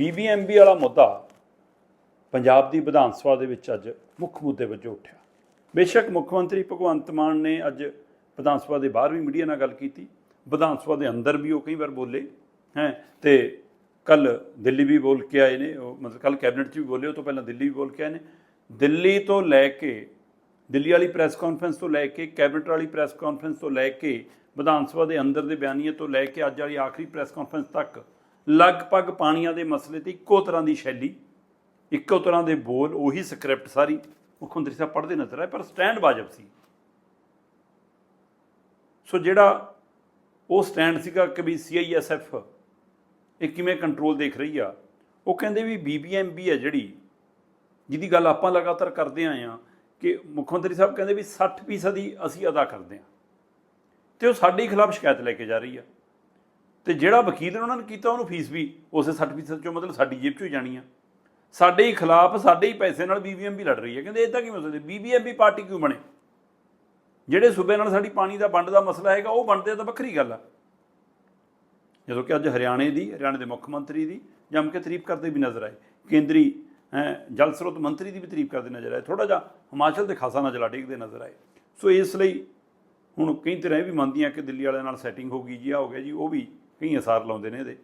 BBMB ਵਾਲਾ ਮੁੱਦਾ ਪੰਜਾਬ ਦੀ ਵਿਧਾਨ ਸਭਾ ਦੇ ਵਿੱਚ ਅੱਜ ਮੁੱਖ ਮੁੱਦੇ ਵਜੋਂ ਉੱਠਿਆ। ਬੇਸ਼ੱਕ ਮੁੱਖ ਮੰਤਰੀ ਭਗਵੰਤ ਮਾਨ ਨੇ ਅੱਜ ਵਿਧਾਨ ਸਭਾ ਦੇ ਬਾਹਰ ਵੀ ਮੀਡੀਆ ਨਾਲ ਗੱਲ ਕੀਤੀ, ਵਿਧਾਨ ਸਭਾ ਦੇ ਅੰਦਰ ਵੀ ਉਹ ਕਈ ਵਾਰ ਬੋਲੇ, ਹੈ, ਤੇ ਕੱਲ ਦਿੱਲੀ ਵੀ ਬੋਲ ਕੇ ਆਏ ਨੇ, ਉਹ ਮਤਲਬ ਕੱਲ ਕੈਬਨਿਟ 'ਚ ਵੀ ਬੋਲੇ, ਉਹ ਤੋਂ ਪਹਿਲਾਂ ਦਿੱਲੀ ਵੀ ਬੋਲ ਕੇ ਆਏ ਨੇ। ਦਿੱਲੀ ਤੋਂ ਲੈ ਕੇ, ਦਿੱਲੀ ਵਾਲੀ ਪ੍ਰੈਸ ਕਾਨਫਰੰਸ ਤੋਂ ਲੈ ਕੇ, ਕੈਬਨਿਟ ਵਾਲੀ ਪ੍ਰੈਸ ਕਾਨਫਰੰਸ ਤੋਂ ਲੈ ਕੇ, ਵਿਧਾਨ ਸਭਾ ਦੇ ਅੰਦਰ ਦੇ ਬਿਆਨੀਆਂ ਤੋਂ ਲੈ ਕੇ ਅੱਜ ਵਾਲੀ ਆਖਰੀ ਪ੍ਰੈਸ ਕਾਨਫਰੰਸ ਤੱਕ ਲਗਭਗ ਪਾਣੀਆਂ ਦੇ ਮਸਲੇ ਤੇ ਇੱਕੋ ਤਰ੍ਹਾਂ ਦੀ ਸ਼ੈਲੀ, ਇੱਕੋ ਤਰ੍ਹਾਂ ਦੇ ਬੋਲ, ਉਹੀ ਸਕ੍ਰਿਪਟ ਸਾਰੀ ਮੁੱਖ ਮੰਤਰੀ ਸਾਹਿਬ ਪੜ੍ਹਦੇ ਨਜ਼ਰ ਆਏ, ਪਰ ਸਟੈਂਡ ਵਾਜਬ ਸੀ। ਸੋ ਜਿਹੜਾ ਉਹ ਸਟੈਂਡ ਸੀਗਾ ਕਿ ਵੀ ਸੀਆਈਐਸਐਫ ਇਹ ਕਿਵੇਂ ਕੰਟਰੋਲ ਦੇਖ ਰਹੀ ਆ, ਉਹ ਕਹਿੰਦੇ ਵੀ ਬੀਬੀਐਮਬੀ ਹੈ ਜਿਹੜੀ, ਜਿਹਦੀ ਗੱਲ ਆਪਾਂ ਲਗਾਤਾਰ ਕਰਦੇ ਆਏ ਆ ਕਿ ਮੁੱਖ ਮੰਤਰੀ ਸਾਹਿਬ ਕਹਿੰਦੇ ਵੀ 60% ਦੀ ਅਸੀਂ ਅਦਾ ਕਰਦੇ ਆ ਤੇ ਉਹ ਸਾਡੇ ਖਿਲਾਫ ਸ਼ਿਕਾਇਤ ਲੈ ਕੇ ਜਾ ਰਹੀ ਆ। ਤੇ ਜਿਹੜਾ ਵਕੀਲ ਨੇ ਉਹਨਾਂ ਨੇ ਕੀਤਾ ਉਹਨੂੰ ਫੀਸ ਵੀ ਉਸੇ 60% ਚੋਂ ਮਤਲਬ ਸਾਡੀ ਜੇਬ ਚੋਂ ਹੀ ਜਾਣੀ ਆ। ਸਾਡੇ ਹੀ ਖਿਲਾਫ ਸਾਡੇ ਹੀ ਪੈਸੇ ਨਾਲ ਬੀਬੀਐਮਬੀ ਲੜ ਰਹੀ ਹੈ ਕਹਿੰਦੇ ਇਦਾਂ ਕਿਵੇਂ ਹੋ ਸਕਦਾ? ਬੀਬੀਐਮਬੀ ਪਾਰਟੀ ਕਿਉਂ ਬਣੇ? ਜਿਹੜੇ ਸੂਬੇ ਨਾਲ ਸਾਡੀ ਪਾਣੀ ਦਾ ਵੰਡ ਦਾ ਮਸਲਾ ਹੈਗਾ ਉਹ ਬਣਦੇ ਤਾਂ ਵੱਖਰੀ ਗੱਲ ਆ। ਜਦੋਂ ਕਿ ਅੱਜ ਹਰਿਆਣੇ ਦੀ ਹਰਿਆਣੇ ਦੇ ਮੁੱਖ ਮੰਤਰੀ ਦੀ ਜੰਮ ਕੇ ਤਾਰੀਫ ਕਰਦੇ ਵੀ ਨਜ਼ਰ ਆਏ। ਕੇਂਦਰੀ ਹੈਂ, ਜਲ ਸਰੋਤ ਮੰਤਰੀ ਦੀ ਵੀ ਤਾਰੀਫ ਕਰਦੇ ਨਜ਼ਰ ਆਏ। ਥੋੜਾ ਜਿਹਾ ਹਿਮਾਚਲ ਦੇ ਖਾਸਾ ਨਜ਼ਲਾ ਡੇਗਦੇ ਨਜ਼ਰ ਆਏ। ਸੋ ਇਸ ਲਈ ਹੁਣ ਕਈ ਤਰ੍ਹਾਂ ਇਹ ਵੀ ਮੰਨਦੀਆਂ ਕਿ ਦਿੱਲੀ ਵਾਲਿਆਂ ਨਾਲ ਸੈਟਿੰਗ ਹੋ ਗਈ ਜੀ ਆ ਹੋ ਗਿਆ ਜੀ ਉਹ ਵੀ ਕਈ ਅਸਾਰ ਲਾਉਂਦੇ ਨੇ ਇਹਦੇ।